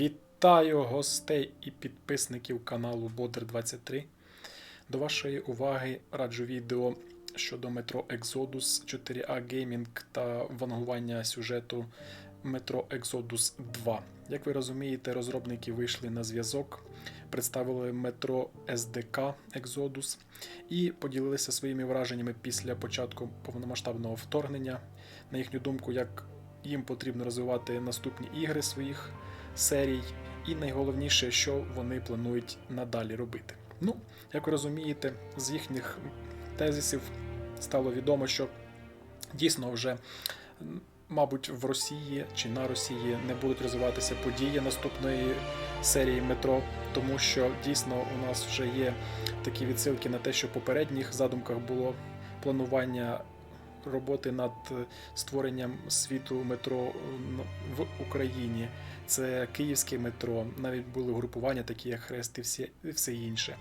Вітаю гостей і підписників каналу Бодер23. До вашої уваги раджу відео щодо метро Exodus 4A Gaming та вангування сюжету метро Exodus 2. Як ви розумієте, розробники вийшли на зв'язок, представили метро SDK Exodus і поділилися своїми враженнями після початку повномасштабного вторгнення. На їхню думку, як їм потрібно розвивати наступні ігри своїх серій, і найголовніше, що вони планують надалі робити. Ну, як ви розумієте, з їхніх тезисів стало відомо, що дійсно вже, мабуть, в Росії чи на Росії не будуть розвиватися події наступної серії метро, тому що дійсно у нас вже є такі відсилки на те, що в попередніх задумках було планування роботи над е, створенням світу метро е, в Україні. Це київське метро, навіть були групування, такі як Хрест і всі, все інше.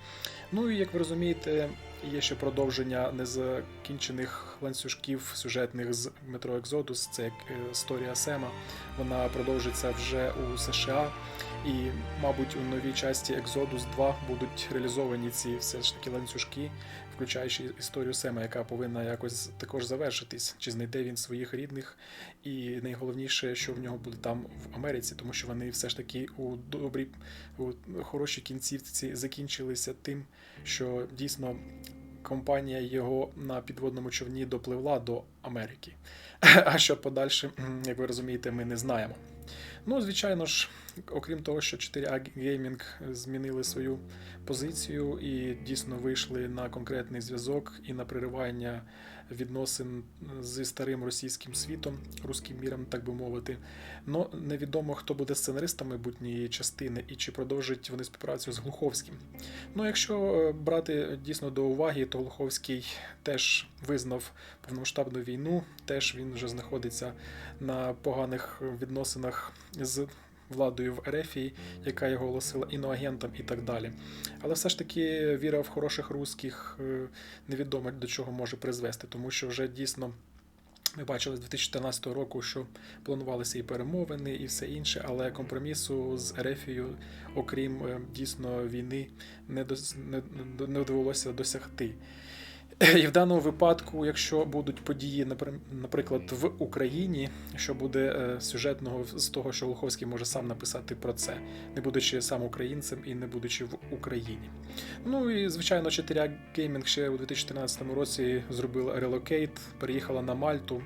Ну і як ви розумієте, є ще продовження незакінчених ланцюжків сюжетних з метро Екзодус. Це як е, історія Сема. Вона продовжиться вже у США. І, мабуть, у новій часті Exodus 2 будуть реалізовані ці все ж таки ланцюжки, включаючи історію Сема, яка повинна якось також завершитись, чи знайде він своїх рідних, і найголовніше, що в нього буде там в Америці, тому що вони все ж таки у добрій, у хорошій кінцівці закінчилися тим, що дійсно компанія його на підводному човні допливла до Америки. А що подальше, як ви розумієте, ми не знаємо. Ну, звичайно ж, окрім того, що 4A Gaming змінили свою позицію і дійсно вийшли на конкретний зв'язок і на приривання відносин зі старим російським світом, руським міром, так би мовити. Но невідомо, хто буде сценаристом майбутньої частини і чи продовжать вони співпрацю з Глуховським. Ну, якщо е, брати дійсно до уваги, то Глуховський теж визнав повномасштабну війну, теж він вже знаходиться на поганих відносинах з владою в Ерефії, яка його оголосила іноагентом і так далі. Але все ж таки віра в хороших русських е, невідомо до чого може призвести, тому що вже дійсно. Ми бачили з 2014 року, що планувалися і перемовини, і все інше, але компромісу з Ерефією, окрім е, дійсно війни, не, довелося досягти. І в даному випадку, якщо будуть події, напри- наприклад, в Україні, що буде е, сюжетного з того, що Луховський може сам написати про це, не будучи сам українцем і не будучи в Україні. Ну і звичайно, 4 Gaming ще у 2014 році зробила релокейт, переїхала на Мальту,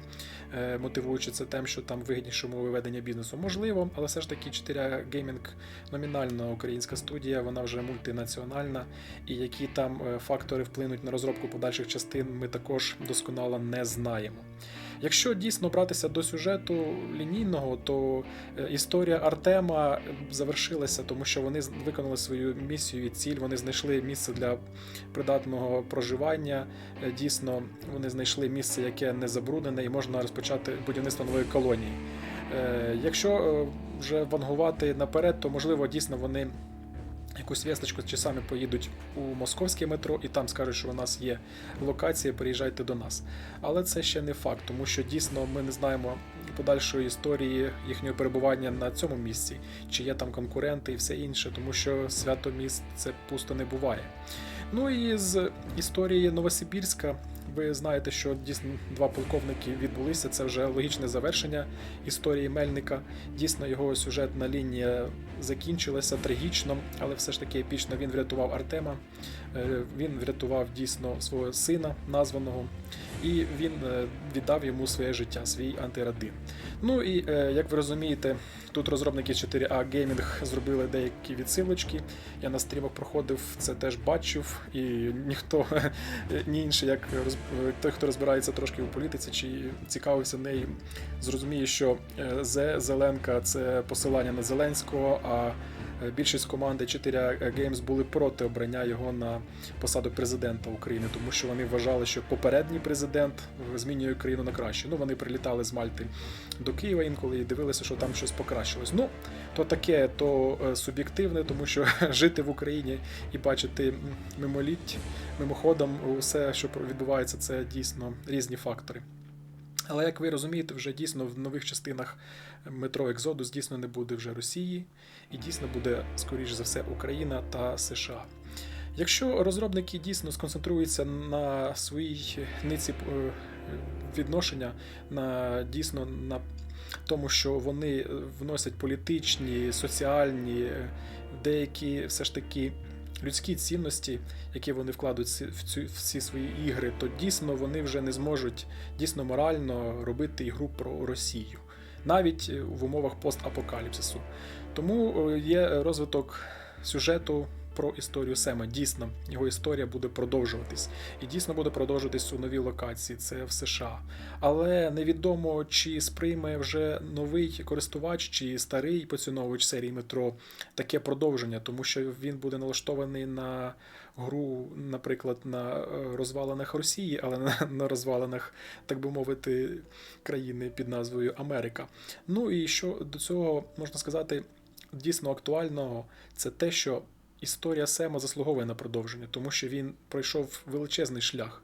е, мотивуючи це тим, що там вигідніше умови ведення бізнесу. Можливо, але все ж таки 4 Gaming номінальна українська студія, вона вже мультинаціональна, і які там е, фактори вплинуть на розробку подальших частин, ми також досконало не знаємо. Якщо дійсно братися до сюжету лінійного, то е, історія Артема завершилася, тому що вони виконали свою місію і ціль. Вони знайшли місце для придатного проживання. Е, Дійсно, вони знайшли місце, яке не забруднене, і можна розпочати будівництво нової колонії. Е, Якщо вже вангувати наперед, то можливо дійсно вони якусь вісточку чи самі поїдуть у московське метро і там скажуть, що у нас є локація, приїжджайте до нас. Але це ще не факт, тому що дійсно ми не знаємо подальшої історії їхнього перебування на цьому місці, чи є там конкуренти і все інше, тому що свято міст це пусто не буває. Ну і з історії Новосибірська. Ви знаєте, що дійсно два полковники відбулися. Це вже логічне завершення історії Мельника. Дійсно, його сюжетна лінія закінчилася трагічно, але все ж таки епічно він врятував Артема. Е, Він врятував дійсно свого сина, названого, і він е, віддав йому своє життя, свій антирадин. Ну і е, як ви розумієте, тут розробники 4A Gaming зробили деякі відсилочки. Я на стрімах проходив, це теж бачив, і ніхто ні інший, як роз... той, хто розбирається трошки у політиці чи цікавився нею, зрозуміє, що е, Зеленка це посилання на Зеленського. а е, Більшість команди 4 Games були проти обрання його на посаду президента України, тому що вони вважали, що попередній президент змінює країну на краще. Ну вони прилітали з Мальти до Києва інколи і дивилися, що там щось покращилось. Ну то таке, то е, суб'єктивне, тому що жити в Україні і бачити мимоліть, мимоходом усе, що відбувається, це дійсно різні фактори. Але як ви розумієте, вже дійсно в нових частинах метро Екзодус дійсно не буде вже Росії, і дійсно буде, скоріш за все, Україна та США. Якщо розробники дійсно сконцентруються на своїй ниці е, відношення, на дійсно на тому, що вони вносять політичні, соціальні, деякі все ж таки людські цінності, які вони вкладуть в цю в ці свої ігри, то дійсно вони вже не зможуть дійсно морально робити ігру про Росію, навіть е, в умовах постапокаліпсису. Тому е, є розвиток сюжету про історію Сема. Дійсно, його історія буде продовжуватись. І дійсно буде продовжуватись у новій локації, це в США. Але невідомо, чи сприйме вже новий користувач чи старий поціновувач серії метро таке продовження, тому що він буде налаштований на гру, наприклад, на е, розвалинах Росії, але на, на розвалинах, так би мовити, країни під назвою Америка. Ну і що до цього можна сказати дійсно актуального, це те, що історія Сема заслуговує на продовження, тому що він пройшов величезний шлях,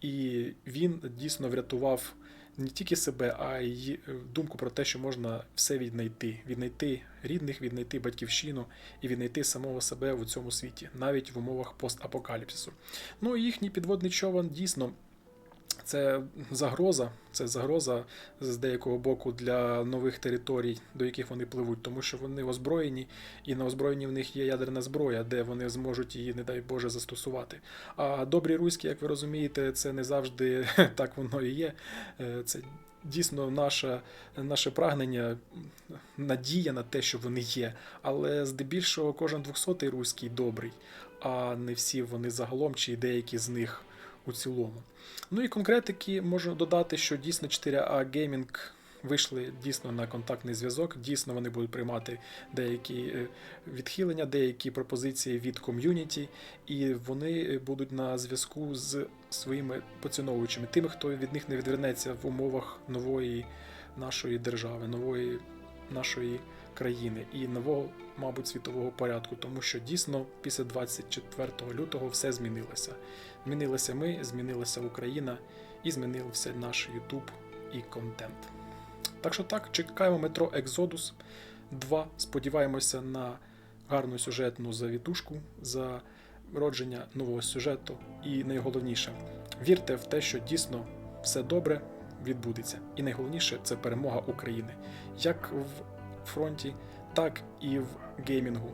і він дійсно врятував не тільки себе, а й е, думку про те, що можна все віднайти, віднайти рідних, віднайти батьківщину і віднайти самого себе в цьому світі, навіть в умовах постапокаліпсису. Ну і їхній підводний човен дійсно. Це загроза, це загроза з деякого боку для нових територій, до яких вони пливуть, тому що вони озброєні, і на озброєнні в них є ядерна зброя, де вони зможуть її, не дай Боже, застосувати. А добрі руські, як ви розумієте, це не завжди так воно і є. Е, Це дійсно наше, наше прагнення, надія на те, що вони є. Але здебільшого кожен двохсотий руський добрий, а не всі вони загалом, чи деякі з них у цілому. Ну і конкретики можу додати, що дійсно 4A Gaming вийшли дійсно на контактний зв'язок. Дійсно, вони будуть приймати деякі е, відхилення, деякі пропозиції від ком'юніті, і вони будуть на зв'язку з своїми поціновувачами, тими, хто від них не відвернеться в умовах нової нашої держави, нової нашої країни і нового, мабуть, світового порядку, тому що дійсно після 24 лютого все змінилося. Змінилися ми, змінилася Україна і змінився наш YouTube і контент. Так що так, чекаємо метро Exodus 2. Сподіваємося на гарну сюжетну завітушку, за родження нового сюжету. І найголовніше, вірте в те, що дійсно все добре відбудеться. І найголовніше це перемога України. Як в фронті, так і в геймінгу.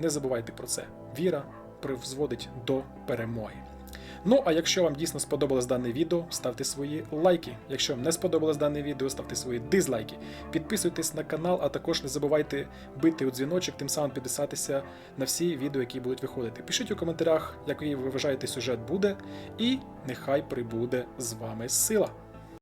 Не забувайте про це. Віра призводить до перемоги. Ну, а якщо вам дійсно сподобалось дане відео, ставте свої лайки. Якщо вам не сподобалось дане відео, ставте свої дизлайки. Підписуйтесь на канал, а також не забувайте бити у дзвіночок, тим самим підписатися на всі відео, які будуть виходити. Пишіть у коментарях, який ви вважаєте сюжет буде, і нехай прибуде з вами сила.